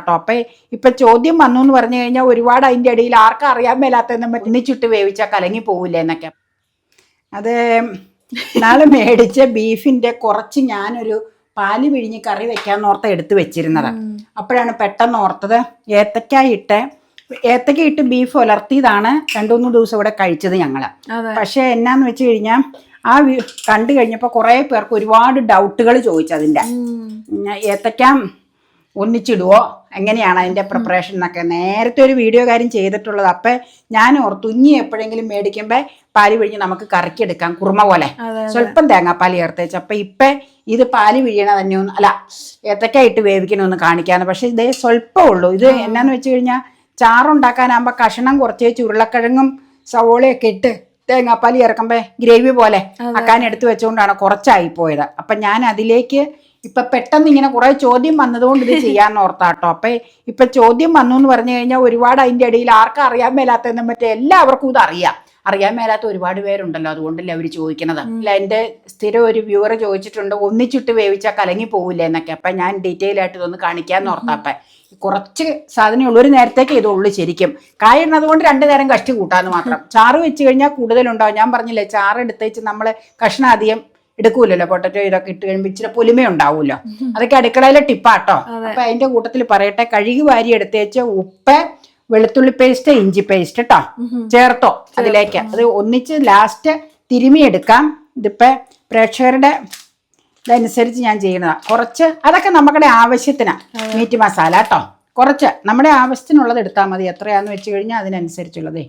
കേട്ടോ. അപ്പൊ ഇപ്പൊ ചോദ്യം വന്നു എന്ന് പറഞ്ഞു കഴിഞ്ഞാൽ ഒരുപാട് അതിന്റെ ഇടയിൽ ആർക്കും അറിയാൻ മേലാത്ത ചുട്ട് വേവിച്ചാൽ കലങ്ങി പോവില്ല എന്നൊക്കെ. അത് നാളെ മേടിച്ച ബീഫിന്റെ കുറച്ച് ഞാനൊരു പാൽ പിഴിഞ്ഞ് കറി വെക്കാൻ ഓർത്ത് എടുത്ത് വെച്ചിരുന്നത്. അപ്പോഴാണ് പെട്ടെന്ന് ഓർത്തത് ഏത്തക്ക ഇട്ട് ഏത്തക്ക ഇട്ട് ബീഫ് ഉലർത്തിയതാണ് രണ്ടു മൂന്ന് ദിവസം ഇവിടെ കഴിച്ചത് ഞങ്ങൾ. പക്ഷേ എന്നാന്ന് വെച്ച് കഴിഞ്ഞാൽ ആ കണ്ടു കഴിഞ്ഞപ്പോൾ കുറേ പേർക്ക് ഒരുപാട് ഡൗട്ടുകൾ ചോദിച്ചതിന്റെ. ഏത്തക്ക ഒന്നിച്ചിടുവോ? എങ്ങനെയാണ് അതിന്റെ പ്രിപ്പറേഷൻ എന്നൊക്കെ. നേരത്തെ ഒരു വീഡിയോ കാര്യം ചെയ്തിട്ടുള്ളത് അപ്പം ഞാൻ ഓർത്തു ഇനി എപ്പോഴെങ്കിലും മേടിക്കുമ്പോൾ പാൽ പിഴിഞ്ഞ് നമുക്ക് കറക്കിയെടുക്കാം കുറുമ പോലെ. സ്വല്പം തേങ്ങാപ്പാൽ ചേർത്തേച്ച്. അപ്പം ഇപ്പം ഇത് പാൽ പിഴിയണ തന്നെ ഒന്ന് അല്ല ഏത്തക്കായിട്ട് വേവിക്കണമെന്ന് കാണിക്കാന്ന്. പക്ഷെ ഇതേ സ്വല്പം ഉള്ളൂ. ഇത് എന്നാന്ന് വെച്ച് കഴിഞ്ഞാൽ ചാറുണ്ടാക്കാനാകുമ്പോൾ കഷണം കുറച്ച് ചുരുളക്കിഴങ്ങും സവോളയൊക്കെ ഇട്ട് തേങ്ങാപ്പാൽ ചേർക്കുമ്പോൾ ഗ്രേവി പോലെ അക്കാൻ എടുത്തു വെച്ചുകൊണ്ടാണ് കുറച്ചായി പോയത്. അപ്പം ഞാൻ അതിലേക്ക് ഇപ്പൊ പെട്ടെന്ന് ഇങ്ങനെ കുറെ ചോദ്യം വന്നതുകൊണ്ട് ഇത് ചെയ്യാന്ന് ഓർത്താട്ടോ. അപ്പൊ ഇപ്പൊ ചോദ്യം വന്നു എന്ന് പറഞ്ഞു കഴിഞ്ഞാൽ ഒരുപാട് അതിന്റെ ഇടയിൽ ആർക്കും അറിയാൻ മേലാത്തതെന്ന് മറ്റേ എല്ലാവർക്കും ഇത് അറിയാം. അറിയാൻ മേലാത്ത ഒരുപാട് പേരുണ്ടല്ലോ അതുകൊണ്ടല്ലേ അവർ ചോദിക്കുന്നത്. അല്ല എന്റെ സ്ഥിരം ഒരു വ്യൂവർ ചോദിച്ചിട്ടുണ്ട് ഒന്നിച്ചിട്ട് വേവിച്ചാൽ കലങ്ങി പോവില്ല എന്നൊക്കെ. അപ്പം ഞാൻ ഡീറ്റെയിൽ ആയിട്ട് ഇതൊന്ന് കാണിക്കാന്ന് ഓർത്താപ്പേ കുറച്ച് സാധനം ഉള്ളൂ ഒരു നേരത്തേക്ക് ഇതുള്ളൂ ശരിക്കും. കായിടുന്നത് കൊണ്ട് രണ്ടു നേരം കഷ്ടി കൂട്ടാന്ന് മാത്രം. ചാറ് വെച്ച് കഴിഞ്ഞാൽ കൂടുതലുണ്ടാവും. ഞാൻ പറഞ്ഞില്ലേ ചാറ് എടുത്തേച്ച് നമ്മൾ കഷ്ണം അധികം എടുക്കൂലല്ലോ. പൊട്ടറ്റോ ഇതൊക്കെ ഇട്ട് കഴിയുമ്പോൾ ഇച്ചിരി പൊലിമയുണ്ടാവുമല്ലോ അതൊക്കെ അടുക്കളയിലെ ടിപ്പാട്ടോ. അപ്പൊ അതിന്റെ കൂട്ടത്തിൽ പറയട്ടെ കഴുകി വാരി എടുത്തേച്ച് ഉപ്പ് വെളുത്തുള്ളി പേസ്റ്റ് ഇഞ്ചി പേസ്റ്റ് കേട്ടോ ചേർത്തോ അതിലേക്ക്. അത് ഒന്നിച്ച് ലാസ്റ്റ് തിരുമി എടുക്കാം. ഇതിപ്പോ പ്രേക്ഷകരുടെ ഇതനുസരിച്ച് ഞാൻ ചെയ്യുന്നതാണ് കുറച്ച് അതൊക്കെ നമ്മുടെ ആവശ്യത്തിനാണ് മീറ്റ് മസാല കേട്ടോ കുറച്ച് നമ്മുടെ ആവശ്യത്തിനുള്ളത് എടുത്താൽ മതി. എത്രയാന്ന് വെച്ച് കഴിഞ്ഞാൽ അതിനനുസരിച്ചുള്ളതേ.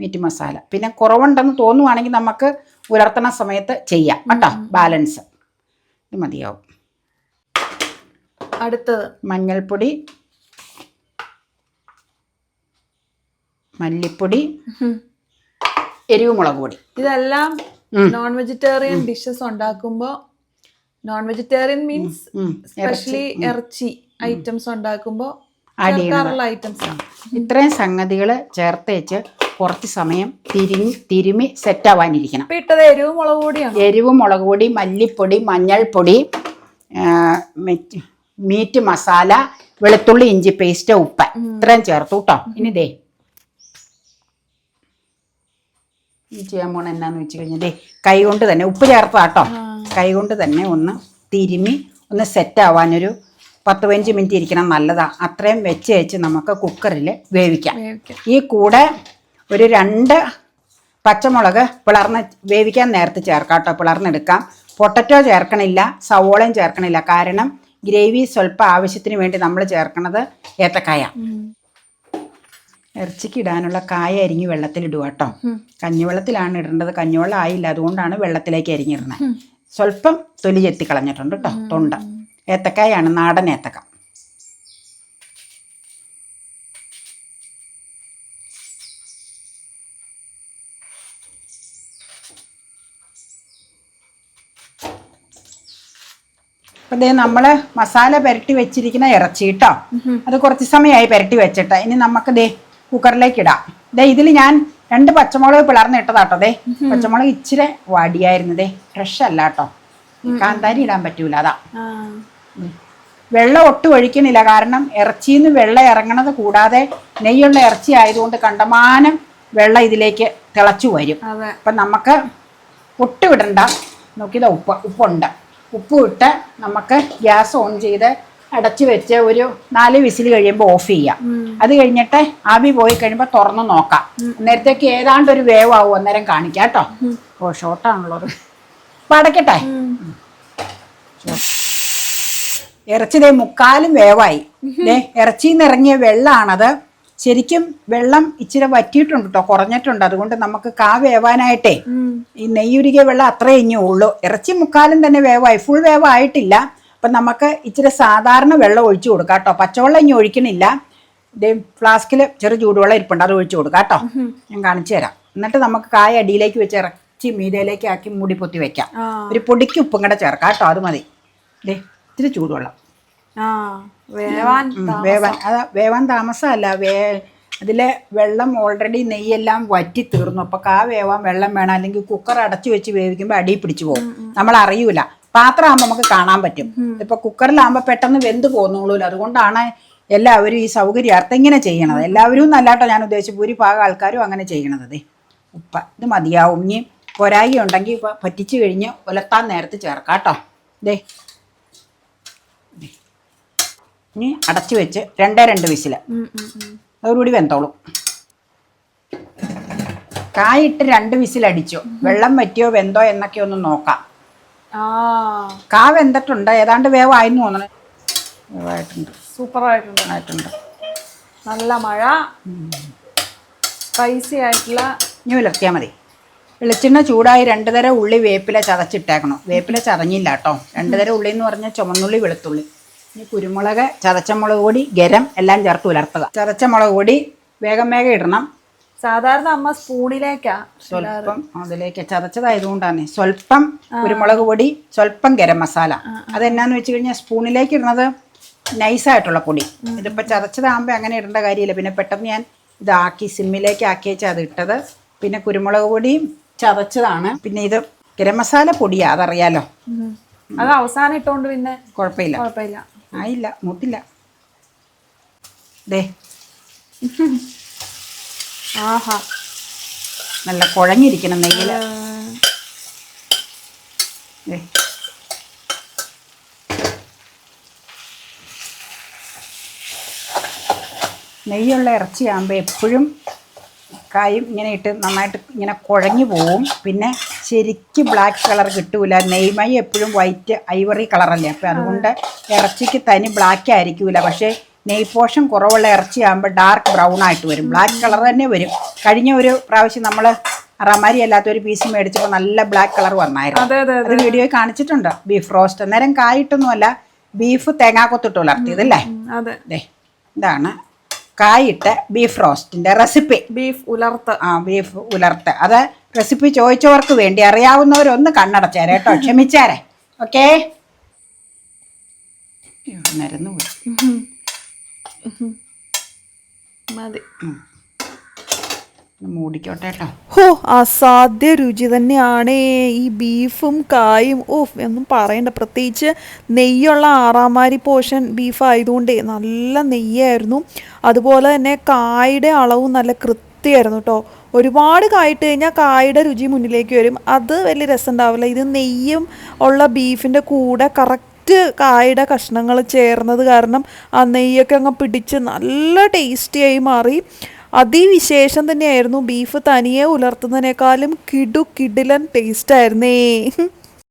മീറ്റ് മസാല. പിന്നെ കുറവുണ്ടെന്ന് തോന്നുവാണെങ്കിൽ നമുക്ക് ഉലർത്തണ സമയത്ത് ചെയ്യാം കേട്ടോ. ബാലൻസ്. ഇത് മതിയാവും. അടുത്തത്. മഞ്ഞൾപ്പൊടി. മല്ലിപ്പൊടി. എരിവ് മുളക് പൊടി. ഇതെല്ലാം നോൺ വെജിറ്റേറിയൻ ഡിഷസ് ഉണ്ടാക്കുമ്പോ നോൺ വെജിറ്റേറിയൻ മീൻസ് സ്പെഷ്യലി ഇറച്ചി ഐറ്റംസ് ഉണ്ടാക്കുമ്പോൾ ഐറ്റംസ് ആണ് ഇത്രയും സംഗതികൾ ചേർത്തേച്ച് കുറച്ച് സമയം തിരിഞ്ഞ് തിരുമി സെറ്റ് ആവാനിരിക്കണം. ഇപ്പൊ ഇട്ടത് എരിവ് മുളക് പൊടിയാണ്? എരിവ് മുളക് പൊടി മല്ലിപ്പൊടി മഞ്ഞൾപ്പൊടി മീറ്റ് മസാല വെളുത്തുള്ളി ഇഞ്ചി പേസ്റ്റ് ഉപ്പ്. ഇത്രയും ചേർത്തു കേട്ടോ ഇനി ദേ. ചെയ്യാൻ പോണ എന്നാന്ന് വെച്ച് കഴിഞ്ഞാൽ ദേ കൈ കൊണ്ട് തന്നെ ഉപ്പ് ചേർത്താ കേട്ടോ കൈ കൊണ്ട് തന്നെ ഒന്ന് തിരുമി ഒന്ന് സെറ്റ് ആവാനൊരു പത്ത് പതിനഞ്ച് മിനിറ്റ് ഇരിക്കണം നല്ലതാണ് അത്രയും വെച്ച് വെച്ച് നമുക്ക് കുക്കറിൽ വേവിക്കാം. ഈ കൂടെ ഒരു രണ്ട് പച്ചമുളക് പിളർന്ന് വേവിക്കാൻ നേരത്തെ ചേർക്കാം കേട്ടോ പിളർന്നെടുക്കാം. പൊട്ടറ്റോ ചേർക്കണില്ല സവോളയും ചേർക്കണില്ല. കാരണം ഗ്രേവി സ്വല്പം ആവശ്യത്തിന് വേണ്ടി നമ്മൾ ചേർക്കണത് ഏത്തക്കായ. ഇറച്ചിക്ക് ഇടാനുള്ള കായ അരിഞ്ഞ് വെള്ളത്തിലിടുക കേട്ടോ. കഞ്ഞിവെള്ളത്തിലാണ് ഇടേണ്ടത്. കഞ്ഞിവെള്ളം ആയില്ല അതുകൊണ്ടാണ് വെള്ളത്തിലേക്ക് അരിഞ്ഞിടുന്നത്. സ്വല്പം തൊലി ചെത്തി കളഞ്ഞിട്ടുണ്ട് കേട്ടോ തൊണ്ട. ഏത്തക്കായാണ് നാടൻ ഏത്തക്ക. അപ്പം ദേ നമ്മൾ മസാല പുരട്ടി വെച്ചിരിക്കുന്ന ഇറച്ചി കേട്ടോ അത് കുറച്ച് സമയമായി പുരട്ടി വെച്ചിട്ട്. ഇനി നമുക്ക് ദേ കുക്കറിലേക്ക് ഇടാം. ദേ ഇതിൽ ഞാൻ രണ്ട് പച്ചമുളക് പിളർന്ന് ഇട്ടതാട്ടോ ദേ. പച്ചമുളക് ഇച്ചിരി വാടിയായിരുന്നു ദേ. ഫ്രഷ് അല്ല കേട്ടോ. കാന്താരി ഇടാൻ പറ്റൂല അതാ. വെള്ളം ഒട്ടും ഒഴിക്കണില്ല കാരണം ഇറച്ചിയിൽ നിന്ന് വെള്ളം ഇറങ്ങണത് കൂടാതെ നെയ്യുള്ള ഇറച്ചി ആയതുകൊണ്ട് കണ്ടമാനം വെള്ളം ഇതിലേക്ക് തിളച്ചു വരും. അപ്പം നമുക്ക് ഒട്ടും ഇടണ്ട നോക്കിയതാ ഉപ്പ് ഉപ്പുണ്ട്. ഉപ്പ് ഇട്ട് നമുക്ക് ഗ്യാസ് ഓൺ ചെയ്ത് അടച്ചു വെച്ച് ഒരു നാല് വിസിൽ കഴിയുമ്പോൾ ഓഫ് ചെയ്യാം. അത് കഴിഞ്ഞിട്ട് ആവി പോയി കഴിയുമ്പോൾ തുറന്ന് നോക്കാം. നേരത്തേക്ക് ഏതാണ്ട് ഒരു വേവ് ആവും അന്നേരം കാണിക്കാം കേട്ടോ. ഓ ഷോർട്ടാണുള്ളത് അപ്പം അടയ്ക്കട്ടെ ഇറച്ചി ദേ മുക്കാലും വേവായി. ഇറച്ചിയിൽ നിന്ന് ഇറങ്ങിയ വെള്ളമാണത് ശരിക്കും വെള്ളം ഇച്ചിരി വറ്റിയിട്ടുണ്ട് കേട്ടോ കുറഞ്ഞിട്ടുണ്ട്. അതുകൊണ്ട് നമുക്ക് കാ വേവാനായിട്ടേ. ഈ നെയ്യുരുകിയ വെള്ളം അത്രേ ഇനി ഉള്ളൂ. ഇറച്ചി മുക്കാലും തന്നെ വേവായി ഫുൾ വേവായിട്ടില്ല. അപ്പം നമുക്ക് ഇച്ചിരി സാധാരണ വെള്ളം ഒഴിച്ചു കൊടുക്കാം കേട്ടോ പച്ചവെള്ളം ഇനി ഒഴിക്കണില്ല. ഫ്ലാസ്കിൽ ചെറു ചൂടുവെള്ളം ഇരിപ്പുണ്ട് അത് ഒഴിച്ചു കൊടുക്കാം കേട്ടോ ഞാൻ കാണിച്ചു തരാം. എന്നിട്ട് നമുക്ക് കായ അടിയിലേക്ക് വെച്ച് ഇറച്ചി മീതയിലേക്ക് ആക്കി മൂടി പൊത്തി വെക്കാം ഒരു പൊടിക്ക് ഉപ്പും കൂടെ ചേർക്കാം കേട്ടോ അത് മതി. ഇതേ ഇത്തിരി ചൂടുവെള്ളം. വേവാൻ വേവാൻ അതാ വേവാൻ താമസമല്ല വേ അതിലെ വെള്ളം ഓൾറെഡി നെയ്യെല്ലാം വറ്റി തീർന്നു അപ്പൊ കാ വേവാൻ വെള്ളം വേണം. അല്ലെങ്കിൽ കുക്കർ അടച്ചു വെച്ച് വേവിക്കുമ്പോൾ അടി പിടിച്ചു പോകും. നമ്മൾ അറിയൂല പാത്രമാകുമ്പോൾ നമുക്ക് കാണാൻ പറ്റും. ഇപ്പൊ കുക്കറിലാകുമ്പോൾ പെട്ടെന്ന് വെന്ത് പോന്നോളൂല്ലോ അതുകൊണ്ടാണ് എല്ലാവരും ഈ സൗകര്യാർത്ഥം ഇങ്ങനെ ചെയ്യണത്. എല്ലാവരും നല്ലാട്ടോ ഞാൻ ഉദ്ദേശിച്ചു ഭൂരിഭാഗം ആൾക്കാരും അങ്ങനെ ചെയ്യണത് ഉപ്പ ഇത് മതിയാവും. ഇനി പൊരായി ഉണ്ടെങ്കിൽ ഇപ്പൊ പറ്റിച്ചു കഴിഞ്ഞ് ഉലത്താൻ നേരത്ത് ചേർക്കാം കേട്ടോ ദേ. ഇനി അടച്ചു വെച്ച് രണ്ടേ രണ്ട് വിസിൽ. അതോടുകൂടി വെന്തോളും. കായിട്ട് രണ്ട് വിസിലടിച്ചു. വെള്ളം പറ്റിയോ വെന്തോ എന്നൊക്കെ ഒന്ന് നോക്കാം. കാ വെന്തിട്ടുണ്ട്. ഏതാണ്ട് വേവായിരുന്നു തോന്നണേ. വേവായിട്ടുണ്ട്. സൂപ്പറായിട്ടുണ്ട്. ആയിട്ടുണ്ട്. ആയിട്ടുണ്ട് നല്ല മഴ. സ്പൈസി ആയിട്ടുള്ള ഇനി ഉലർത്തിയാൽ മതി. വെളിച്ചെണ്ണ ചൂടായി രണ്ട് തരം ഉള്ളി വേപ്പില ചതച്ചിട്ടേക്കണം. വേപ്പില ചതഞ്ഞില്ല കേട്ടോ. രണ്ട് തരം ഉള്ളി എന്ന് പറഞ്ഞാൽ ചുമന്നുള്ളി വെളുത്തുള്ളി. ഇനി കുരുമുളക് ചതച്ച മുളക് പൊടി ഗരം എല്ലാം ചേർത്ത് ഉലർത്തുക. ചതച്ച മുളക് പൊടി വേഗം വേഗം ഇടണം. സാധാരണ അമ്മ സ്പൂണിലേക്കാ സ്വല്പം അതിലേക്ക് ചതച്ചതായതുകൊണ്ടാണ്. സ്വല്പം കുരുമുളക് പൊടി സ്വല്പം ഗരം മസാല. അതെന്നാന്ന് വെച്ച് കഴിഞ്ഞാൽ സ്പൂണിലേക്ക് ഇടുന്നത് നൈസായിട്ടുള്ള പൊടി. ഇതിപ്പോൾ ചതച്ചതാകുമ്പോൾ അങ്ങനെ ഇടേണ്ട കാര്യമില്ല. പിന്നെ പെട്ടെന്ന് ഞാൻ ഇതാക്കി സിമ്മിലേക്ക് ആക്കി വെച്ചാൽ അത് ഇട്ടത്. പിന്നെ കുരുമുളക് പൊടിയും ചതച്ചതാണ്. പിന്നെ ഇത് ഗരം മസാല പൊടിയാ അതറിയാലോ. അത് അവസാനം ഇട്ടോണ്ട് പിന്നെ കുഴപ്പമില്ല. കുഴപ്പമില്ല. ആയില്ല മൂത്തില്ല ദേ. ആഹാ. നല്ല കുഴഞ്ഞിരിക്കണം നെയ്യിൽ ദേ. നെയ്യുള്ള ഇറച്ചിയാകുമ്പോൾ എപ്പോഴും കായും ഇങ്ങനെ ഇട്ട് നന്നായിട്ട് ഇങ്ങനെ കുഴഞ്ഞു പോവും. പിന്നെ ശരിക്ക് ബ്ലാക്ക് കളർ കിട്ടൂല. നെയ്മൈ എപ്പോഴും വൈറ്റ് ഐവറി കളറല്ലേ അപ്പം അതുകൊണ്ട് ഇറച്ചിക്ക് തനി ബ്ലാക്ക് ആയിരിക്കൂല. പക്ഷേ നെയ് പോഷൻ കുറവുള്ള ഇറച്ചി ആകുമ്പോൾ ഡാർക്ക് ബ്രൗൺ ആയിട്ട് വരും. ബ്ലാക്ക് കളർ തന്നെ വരും. കഴിഞ്ഞ ഒരു പ്രാവശ്യം നമ്മൾ റമാരി അല്ലാത്ത ഒരു പീസ് മേടിച്ചപ്പോൾ നല്ല ബ്ലാക്ക് കളർ വന്നായിരുന്നു. അതെ വീഡിയോയിൽ കാണിച്ചിട്ടുണ്ട്. ബീഫ് റോസ്റ്റ് അന്നേരം കായിട്ടൊന്നുമല്ല ബീഫ് തേങ്ങാക്കൊത്തിട്ട് ഉലർത്തിയതല്ലേ ഉം, അതെ. ഇതാണ് കായിട്ട് ബീഫ് റോസ്റ്റിന്റെ റെസിപ്പി ബീഫ് ഉലർത്ത്. ആ ബീഫ് ഉലർത്ത്. അത് റെസിപ്പി ചോദിച്ചവർക്ക് വേണ്ടി അറിയാവുന്നവരൊന്ന് കണ്ണടച്ചേരെ കേട്ടോ. ക്ഷമിച്ചാരെ. ഓക്കേ? മതി. മൂടിക്കോട്ടെ കേട്ടോ. ഹോ അസാധ്യ രുചി തന്നെയാണ്. ഈ ബീഫും കായും ഓ ഒന്നും പറയണ്ട. പ്രത്യേകിച്ച് നെയ്യുള്ള ആറാമാരി പോഷൻ ബീഫ് ആയതുകൊണ്ട് നല്ല നെയ്യായിരുന്നു. അതുപോലെ തന്നെ കായുടെ അളവും നല്ല കൃത്യമായിരുന്നു കേട്ടോ. ഒരുപാട് കായിട്ട് കഴിഞ്ഞാൽ കായുടെ രുചി മുന്നിലേക്ക് വരും. അത് വലിയ രസം ഉണ്ടാവില്ല. ഇത് നെയ്യും ഉള്ള ബീഫിന്റെ കൂടെ കറക്റ്റ് കായുടെ കഷ്ണങ്ങൾ ചേർന്നത് കാരണം ആ നെയ്യൊക്കെ അങ്ങ് പിടിച്ച് നല്ല ടേസ്റ്റിയായി മാറി. അതിവിശേഷം തന്നെയായിരുന്നു ബീഫ് തനിയെ ഉലർത്തുന്നതിനേക്കാളും കിടു കിടിലൻ ടേസ്റ്റ് ആയിരുന്നേ.